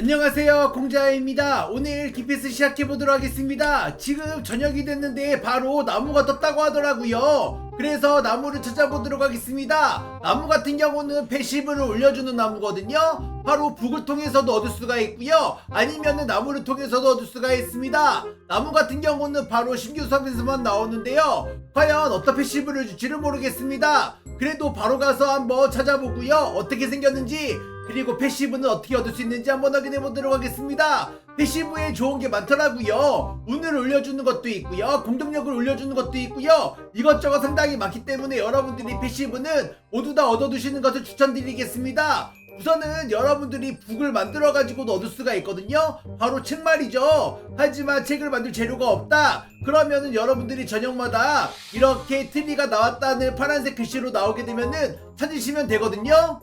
안녕하세요 공자입니다. 오늘 기피스 시작해보도록 하겠습니다. 지금 저녁이 됐는데 바로 나무가 떴다고 하더라고요. 그래서 나무를 찾아보도록 하겠습니다. 나무 같은 경우는 패시브를 올려주는 나무거든요. 바로 북을 통해서도 얻을 수가 있고요. 아니면은 나무를 통해서도 얻을 수가 있습니다. 나무 같은 경우는 바로 신규 수업에서만 나오는데요. 과연 어떤 패시브를 줄지를 모르겠습니다. 그래도 바로 가서 한번 찾아보고요. 어떻게 생겼는지 그리고 패시브는 어떻게 얻을 수 있는지 한번 확인해 보도록 하겠습니다. 패시브에 좋은 게 많더라고요. 운을 올려주는 것도 있고요. 공동력을 올려주는 것도 있고요. 이것저것 상당히 많기 때문에 여러분들이 패시브는 모두 다 얻어두시는 것을 추천드리겠습니다. 우선은 여러분들이 북을 만들어 가지고도 얻을 수가 있거든요. 바로 책 말이죠. 하지만 책을 만들 재료가 없다. 그러면은 여러분들이 저녁마다 이렇게 트리가 나왔다는 파란색 글씨로 나오게 되면은 찾으시면 되거든요.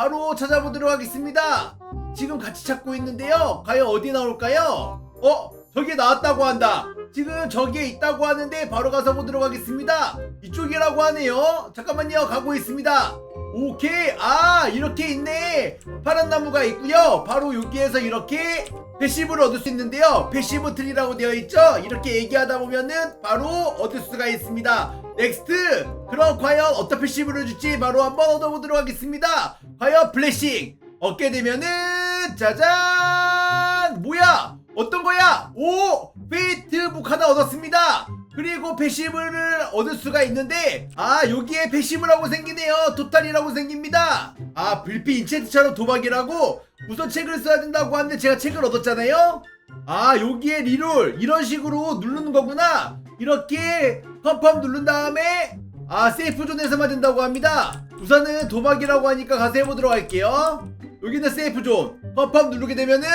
바로 찾아보도록 하겠습니다. 지금 같이 찾고 있는데요. 과연 어디 나올까요? 어? 저기에 나왔다고 한다. 지금 저기에 있다고 하는데 바로 가서 보도록 하겠습니다. 이쪽이라고 하네요. 잠깐만요. 가고 있습니다. 오케이. 아, 이렇게 있네. 파란 나무가 있고요. 바로 여기에서 이렇게 패시브를 얻을 수 있는데요. 패시브 트리라고 되어 있죠? 이렇게 얘기하다 보면은 바로 얻을 수가 있습니다. 넥스트! 그럼 과연 어떤 패시브를 줄지 바로 한번 얻어보도록 하겠습니다. 과연 블레싱! 얻게 되면은 짜잔! 뭐야? 어떤 거야? 오! 페이트 북 하나 얻었습니다. 그리고 패시브를 얻을 수가 있는데 아 여기에 패시브라고 생기네요. 토탈이라고 생깁니다. 아 불피 인챈트처럼 도박이라고 우선 책을 써야 된다고 하는데 제가 책을 얻었잖아요? 아 여기에 리롤 이런 식으로 누르는 거구나. 이렇게 펌펌 누른 다음에 아 세이프 존에서만 된다고 합니다. 우선은 도박이라고 하니까 가서 해보도록 할게요. 여기는 세이프 존. 펌펌 누르게 되면은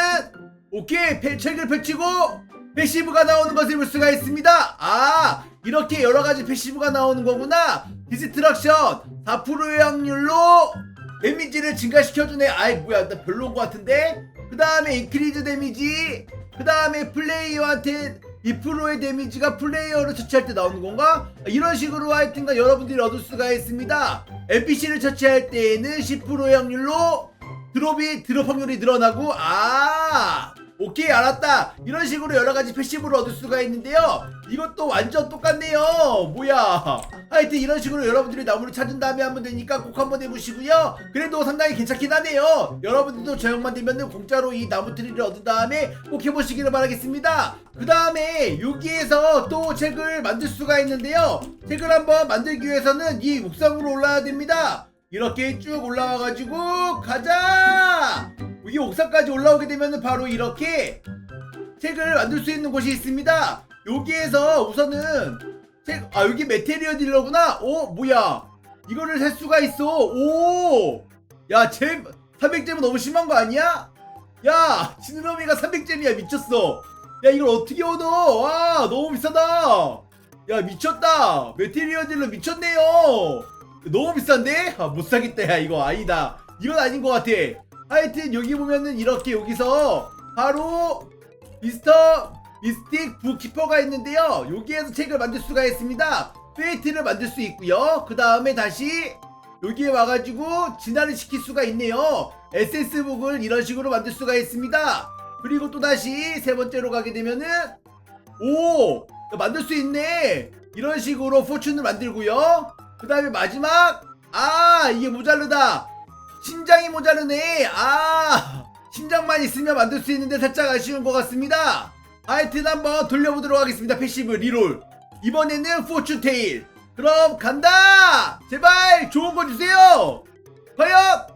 오케이 펼- 책을 펼치고 패시브가 나오는 것을 볼 수가 있습니다. 아 이렇게 여러 가지 패시브가 나오는 거구나. 디스트럭션 4%의 확률로 데미지를 증가시켜주네. 아이 뭐야 나 별로인 것 같은데? 그 다음에 인크리즈 데미지 그 다음에 플레이어한테 2%의 데미지가 플레이어를 처치할 때 나오는 건가? 이런 식으로 하여튼간 여러분들이 얻을 수가 있습니다. NPC를 처치할 때에는 10%의 확률로 드롭이 드롭 확률이 늘어나고 아 오케이 알았다. 이런 식으로 여러가지 패시브를 얻을 수가 있는데요. 이것도 완전 똑같네요. 뭐야. 하여튼 이런 식으로 여러분들이 나무를 찾은 다음에 하면 되니까 꼭 한번 해보시고요. 그래도 상당히 괜찮긴 하네요. 여러분들도 저녁만 되면 공짜로 이 나무 트리를 얻은 다음에 꼭 해보시기를 바라겠습니다. 그 다음에 여기에서 또 책을 만들 수가 있는데요. 책을 한번 만들기 위해서는 이 옥상으로 올라야 됩니다. 이렇게 쭉 올라와가지고 가자! 여기 옥상까지 올라오게 되면 바로 이렇게 책을 만들 수 있는 곳이 있습니다. 여기에서 우선은 책, 아 여기 메테리얼 딜러구나. 오 뭐야? 이거를 살 수가 있어. 오, 야 잼, 300잼은 너무 심한 거 아니야? 야, 지느러미가 300잼이야 미쳤어. 야 이걸 어떻게 얻어? 와 너무 비싸다. 야 미쳤다. 메테리얼 딜러 미쳤네요. 너무 비싼데? 아, 못 사겠다 야 이거 아니다 이건 아닌 것 같아 하여튼 여기 보면은 이렇게 여기서 바로 미스터 미스틱 부키퍼가 있는데요. 여기에서 책을 만들 수가 있습니다. 페이트를 만들 수 있고요. 그 다음에 다시 여기에 와가지고 진화를 시킬 수가 있네요. SS북을 이런 식으로 만들 수가 있습니다. 그리고 또 다시 세 번째로 가게 되면은 오 만들 수 있네. 이런 식으로 포춘을 만들고요. 그 다음에 마지막 아 이게 모자르다 심장이 모자르네. 아 심장만 있으면 만들 수 있는데 살짝 아쉬운 것 같습니다. 하여튼 한번 돌려보도록 하겠습니다 패시브 리롤. 이번에는 포춘 테일 그럼 간다! 제발 좋은 거 주세요! 과연!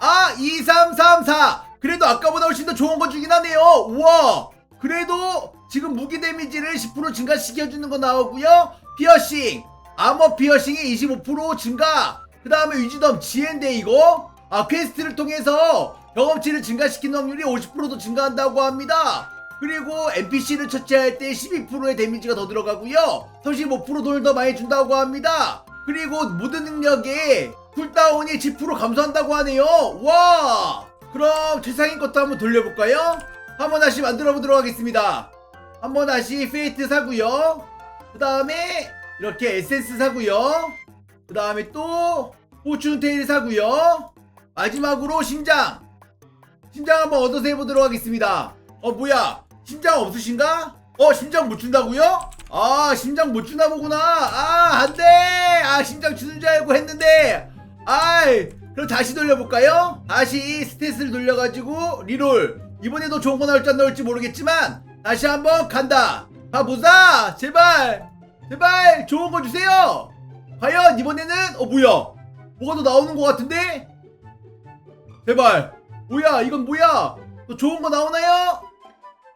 아 2334 그래도 아까보다 훨씬 더 좋은 거 주긴 하네요. 우와! 그래도 지금 무기 데미지를 10% 증가시켜주는 거 나오고요. 피어싱. 아머 피어싱이 25% 증가. 그 다음에 위즈덤 지엔데 이거 아 퀘스트를 통해서 경험치를 증가시키는 확률이 50%도 증가한다고 합니다. 그리고 NPC를 처치할 때 12%의 데미지가 더 들어가고요. 35% 돈을 더 많이 준다고 합니다. 그리고 모든 능력에 쿨다운이 10% 감소한다고 하네요. 와! 그럼 최상인 것도 한번 돌려볼까요? 한번 다시 만들어 보도록 하겠습니다. 한번 다시 페이트 사고요. 그 다음에 이렇게 에센스 사고요. 그 다음에 또 포춘 테일 사고요 마지막으로 심장. 심장 한번 얻어서 해보도록 하겠습니다. 어 뭐야? 심장 없으신가? 어 심장 못 준다고요? 아 심장 못 주나 보구나. 아 안 돼. 아 심장 주는 줄 알고 했는데. 아이 그럼 다시 돌려볼까요? 다시 스탯을 돌려가지고 리롤. 이번에도 좋은 거 나올지 안 나올지 모르겠지만 다시 한번 간다. 가보자. 제발. 제발 좋은 거 주세요. 과연 이번에는 어 뭐야? 뭐가 더 나오는 것 같은데 제발. 뭐야? 이건 뭐야? 또 좋은 거 나오나요?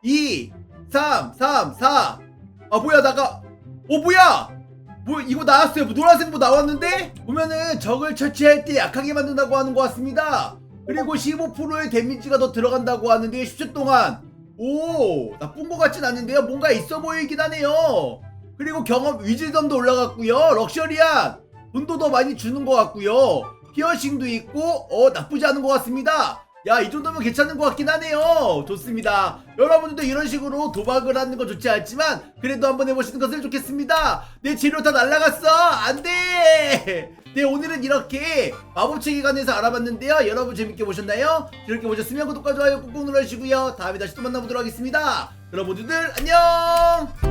2 3 3 4아 뭐야? 나가. 어 뭐야? 뭐 이거 나왔어요. 뭐 노란색 뭐 나왔는데? 보면은 적을 처치할 때 약하게 만든다고 하는 것 같습니다. 그리고 15%의 데미지가 더 들어간다고 하는데 10초 동안. 오 나쁜 것 같진 않는데요? 뭔가 있어 보이긴 하네요. 그리고 경험 위즈덤도 올라갔고요. 럭셔리한 돈도 더 많이 주는 것 같고요 피어싱도 있고 어 나쁘지 않은 것 같습니다. 야 이 정도면 괜찮은 것 같긴 하네요. 좋습니다. 여러분들도 이런 식으로 도박을 하는 거 좋지 않지만 그래도 한번 해보시는 것을 좋겠습니다. 내 재료 다 날라갔어. 안돼! 네 오늘은 이렇게 마법체계관에서 알아봤는데요. 여러분 재밌게 보셨나요? 재밌게 보셨으면 구독과 좋아요 꾹꾹 눌러주시고요. 다음에 다시 또 만나보도록 하겠습니다. 여러분들 안녕